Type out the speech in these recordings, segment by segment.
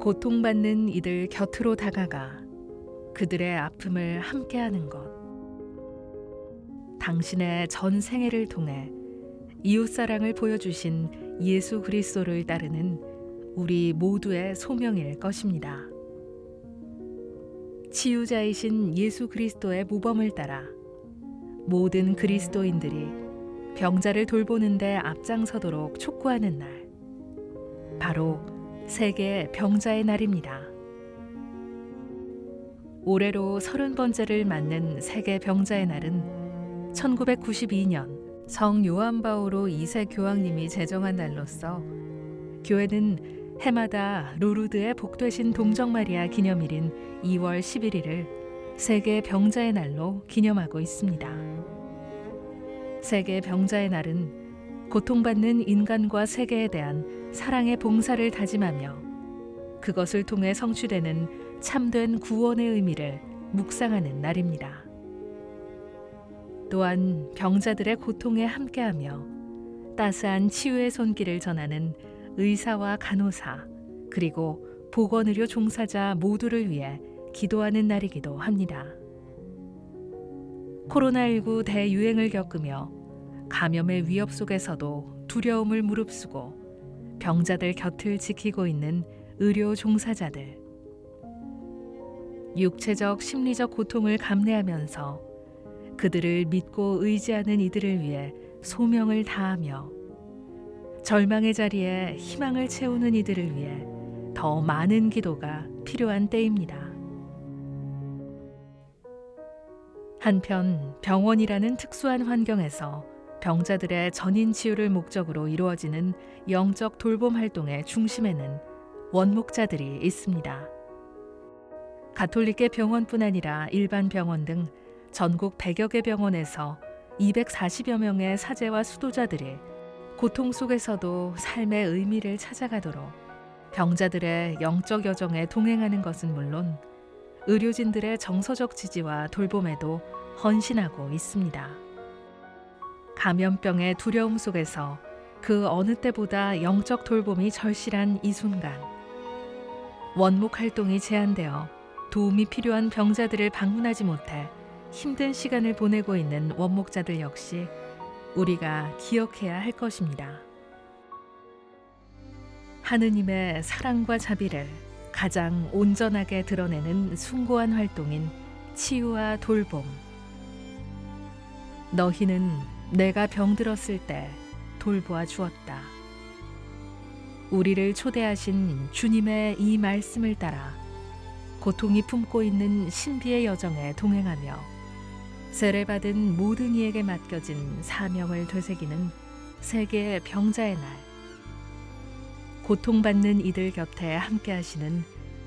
고통받는 이들 곁으로 다가가 그들의 아픔을 함께하는 것. 당신의 전 생애를 통해 이웃 사랑을 보여주신 예수 그리스도를 따르는 우리 모두의 소명일 것입니다. 치유자이신 예수 그리스도의 모범을 따라 모든 그리스도인들이 병자를 돌보는데 앞장서도록 촉구하는 날. 바로 세계 병자의 날입니다. 올해로 서른 번째를 맞는 세계 병자의 날은 1992년 성 요한 바오로 2세 교황님이 제정한 날로서 교회는 해마다 루르드의 복되신 동정 마리아 기념일인 2월 11일을 세계 병자의 날로 기념하고 있습니다. 세계 병자의 날은 고통받는 인간과 세계에 대한 사랑의 봉사를 다짐하며 그것을 통해 성취되는 참된 구원의 의미를 묵상하는 날입니다. 또한 병자들의 고통에 함께하며 따스한 치유의 손길을 전하는 의사와 간호사 그리고 보건의료 종사자 모두를 위해 기도하는 날이기도 합니다. 코로나19 대유행을 겪으며 감염의 위협 속에서도 두려움을 무릅쓰고 병자들 곁을 지키고 있는 의료 종사자들. 육체적, 심리적 고통을 감내하면서 그들을 믿고 의지하는 이들을 위해 소명을 다하며 절망의 자리에 희망을 채우는 이들을 위해 더 많은 기도가 필요한 때입니다. 한편 병원이라는 특수한 환경에서 병자들의 전인 치유를 목적으로 이루어지는 영적 돌봄 활동의 중심에는 원목자들이 있습니다. 가톨릭계 병원뿐 아니라 일반 병원 등 전국 100여 개 병원에서 240여 명의 사제와 수도자들이 고통 속에서도 삶의 의미를 찾아가도록 병자들의 영적 여정에 동행하는 것은 물론 의료진들의 정서적 지지와 돌봄에도 헌신하고 있습니다. 감염병의 두려움 속에서 그 어느 때보다 영적 돌봄이 절실한 이 순간 원목 활동이 제한되어 도움이 필요한 병자들을 방문하지 못해 힘든 시간을 보내고 있는 원목자들 역시 우리가 기억해야 할 것입니다. 하느님의 사랑과 자비를 가장 온전하게 드러내는 숭고한 활동인 치유와 돌봄. 너희는 내가 병들었을 때 돌보아 주었다. 우리를 초대하신 주님의 이 말씀을 따라 고통이 품고 있는 신비의 여정에 동행하며 세례받은 모든 이에게 맡겨진 사명을 되새기는 세계 병자의 날. 고통받는 이들 곁에 함께 하시는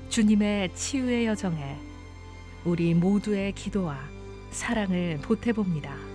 주님의 치유의 여정에 우리 모두의 기도와 사랑을 보태봅니다.